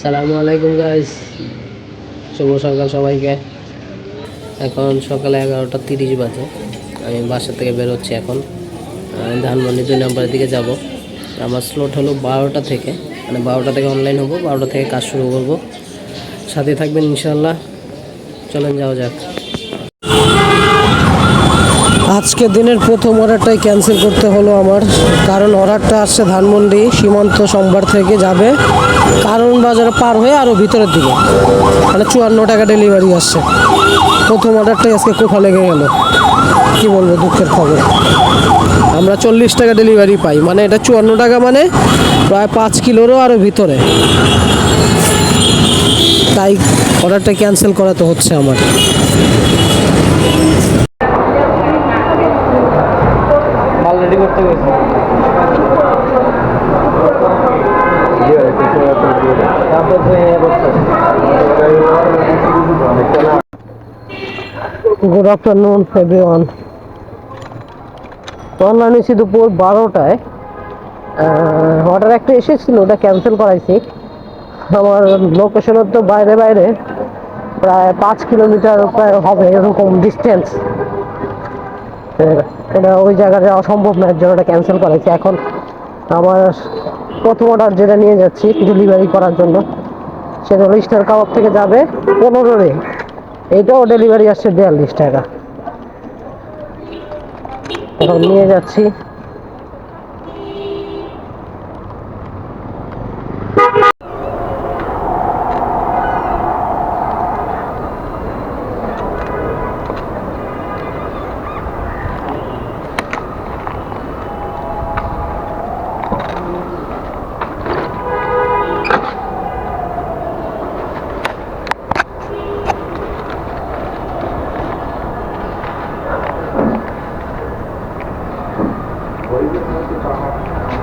সালামু আলাইকুম গাইস শুভ সকাল সবাইকে। এখন সকালে এগারোটা তিরিশ বাজে। আমি বাসা থেকে বেরোচ্ছি এখন। ধানমন্ডি দুই নম্বরের দিকে যাব। আমার স্লট হলো বারোটা থেকে। মানে বারোটা থেকে অনলাইন হব, বারোটা থেকে কাজ শুরু করব। সাথে থাকবেন ইনশাল্লাহ চলেন, যাওয়া যাক। আজকে দিনের প্রথম অর্ডারটাই ক্যান্সেল করতে হলো আমার। কারণ অর্ডারটা আসছে ধানমন্ডি সীমান্ত সোমবার থেকে যাবে। কারণ বাজারে পার হয়ে আরও ভিতরের দিকে। মানে চুয়ান্ন টাকা ডেলিভারি আসছে। প্রথম অর্ডারটাই আজকে কোথা লেগে গেল? কি বলব দুঃখের খবর। আমরা চল্লিশ টাকা ডেলিভারি পাই। মানে এটা চুয়ান্ন টাকা মানে প্রায় পাঁচ কিলোরও আরও ভিতরে। তাই অর্ডারটা ক্যান্সেল করাতে হচ্ছে আমার। মাল রেডি করতে তারপর তো এই অবস্থা গুড আফটারনুন এভরিওয়ান তো অনলাইন এসে দুপুর বারোটায়। অর্ডার একটা এসেছিল, ওটা ক্যান্সেল করাইছি। আমার লোকেশনের তো বাইরে বাইরে, প্রায় পাঁচ কিলোমিটার প্রায় হবে, এরকম ডিস্টেন্স ওটা ওই জায়গায় যাওয়া সম্ভব না, এর জন্য ওটা ক্যান্সেল করাইছি। এখন আমার প্রথম অর্ডার যেটা নিয়ে যাচ্ছি ডেলিভারি করার জন্য, সেটা হলো স্টার কাবাব থেকে যাবে পনেরো রে। এইটাও ডেলিভারি আসছে বিয়াল্লিশ টাকা। এখন নিয়ে যাচ্ছি।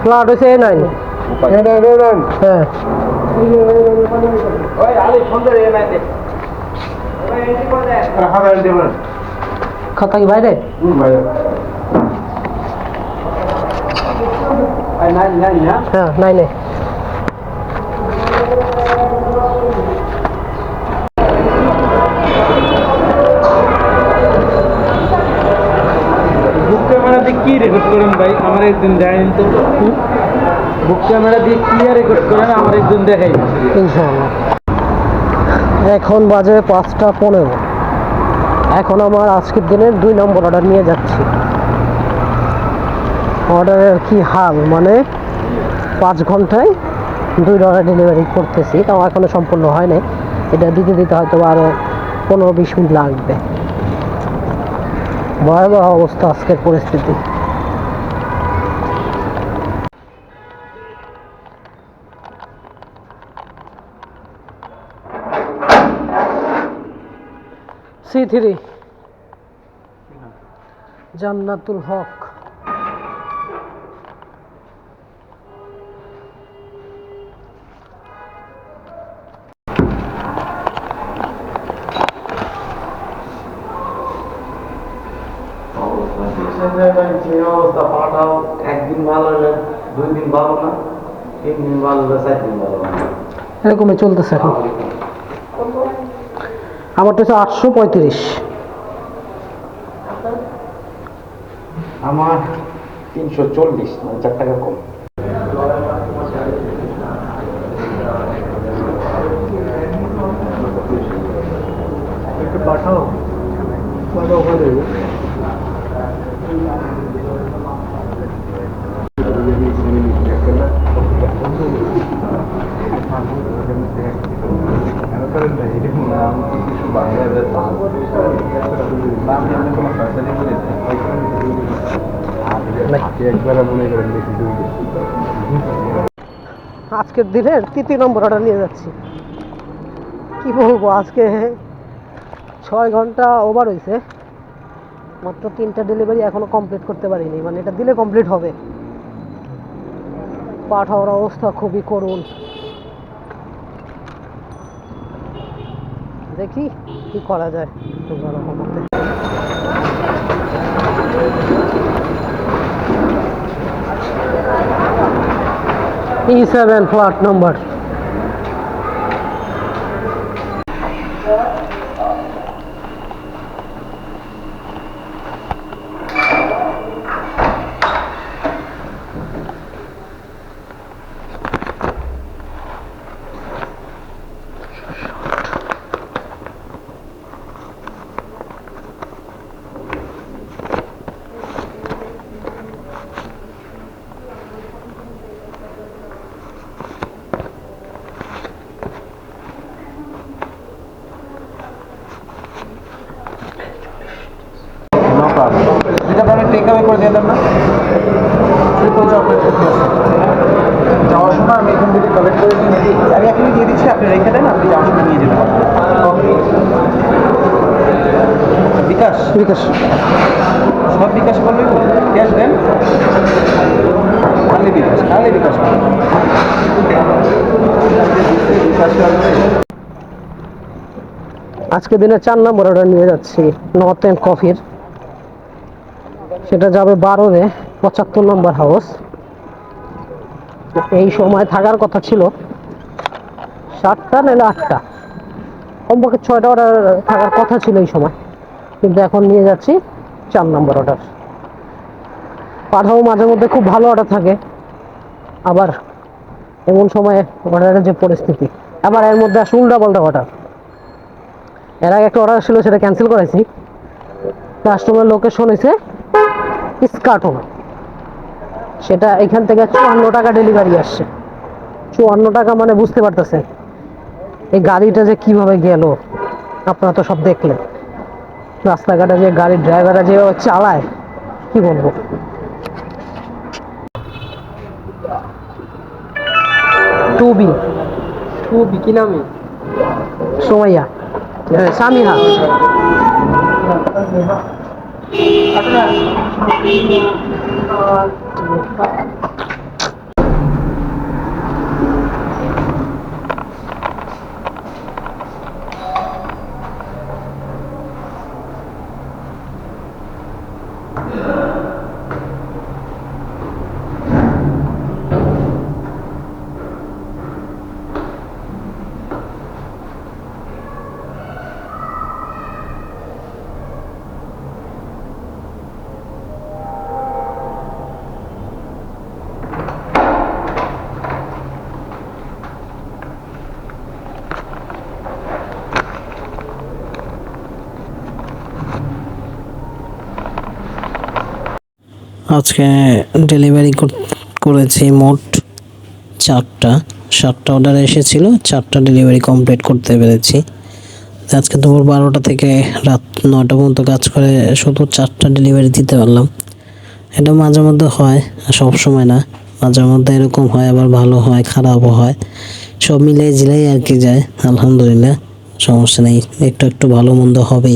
ফ্লাট হয়েছে এ নাইন হ্যাঁ। খাতা কি বাইরে? নাই নাই করেন ভাই, আমার একদিন জানেন তো। বুক ক্যামেরা দিয়ে কি রেকর্ড করেন আমার একদিন দেখাই। ইনশাআল্লাহ। এখন বাজে পাঁচটা পনেরো। এখন আমার আজকের দিনের দুই নম্বর অর্ডার নিয়ে যাচ্ছি। অর্ডারের কি হাল? মানে পাঁচ ঘন্টায় দুই অর্ডার ডেলিভারি করতেছি। তাও এখনও সম্পূর্ণ হয়নি এটা দিতে দিতে হয়তো আরও পনেরো বিশ মিনিট লাগবে। ভয়াবহ অবস্থা আজকের পরিস্থিতি। C three Jannatul Haq. যে অবস্থা পাঠাও একদিন ভালো হলে দুই দিন ভালো না তিন দিন ভালো হলে চার দিন ভালো না। এরকমই চলতেছে এখন। আমারটা হচ্ছে আটশো পঁয়ত্রিশ। আমার তিনশো চল্লিশ মানে চার টাকা কম। একটু পাঠাও পাঠাও হয়ে যাবে একবার মনে করেন বেশি আজকের দিনের তৃতীয় নম্বর অর্ডার নিয়ে যাচ্ছি। কি বলব, আজকে ছয় ঘণ্টা ওভার হয়েছে মাত্র তিনটা ডেলিভারি এখনও কমপ্লিট করতে পারিনি। মানে এটা দিলে কমপ্লিট হবে। পাঠাওয়ার অবস্থা খুবই করুণ। দেখি কি করা যায় রহমতে। E seven flat number take away করে দিলাম না? ট্রিপল চকলেট আছে। যাওয়ার সময় আমি এখান থেকে কালেক্ট করে নিয়ে দিই আমি এখনই দিয়ে দিচ্ছি আপনি রেখে দেন আপনি যাওয়ার সময় নিয়ে যেতে পারবেন বিকাশ। বিকাশ। সব বিকাশ করবে ক্যাশ দেন। খালি বিকাশ খালি বিকাশ করবেন। আজকে দিনে চার নম্বর অর্ডার নিয়ে যাচ্ছি নর্থ এন্ড কফির সেটা যাবে বারোরে, পঁচাত্তর নম্বর হাউস এই সময় থাকার কথা ছিল। সাতটা নাহলে আটটা। কমপক্ষে ছয়টা অর্ডার থাকার কথা ছিল এই সময়। কিন্তু এখন নিয়ে যাচ্ছি চার নম্বর অর্ডার পাঠাও মাঝে মধ্যে খুব ভালো অর্ডার থাকে। আবার এমন সময় অর্ডারের যে পরিস্থিতি। আবার এর মধ্যে আসে উল্টা পাল্টা অর্ডার এর আগে একটা অর্ডার ছিল, সেটা ক্যান্সেল করাইছি। কাস্টমার লোকেশন এসে ইস্কাটন সেটা এখান থেকে চুয়ান্ন টাকা ডেলিভারি আসছে। চুয়ান্ন টাকা মানে বুঝতে পারতেছেন? এই গাড়িটা যে কীভাবে গেল আপনারা তো সব দেখলেন। রাস্তাঘাটে যে গাড়ির ড্রাইভাররা যে চালায় কি বলব? টু বি টু বিকি নামে? সোমাইয়া। সামিহা। Apa আজকে ডেলিভারি করেছি মোট চারটা। সাতটা অর্ডার এসেছিল, চারটা ডেলিভারি কমপ্লিট করতে পেরেছি। আজকে দুপুর বারোটা থেকে রাত নটা পর্যন্ত কাজ করে, শুধু চারটা ডেলিভারি দিতে পারলাম। এটা মাঝে মধ্যে হয়, সব সময় না। মাঝে মধ্যে এরকম হয়, আবার ভালো হয়, খারাপও হয়। সব মিলিয়ে জিলাই আর কি যায়, আলহামদুলিল্লাহ। সমস্যা নেই, একটু একটু ভালো মন্দ হবেই।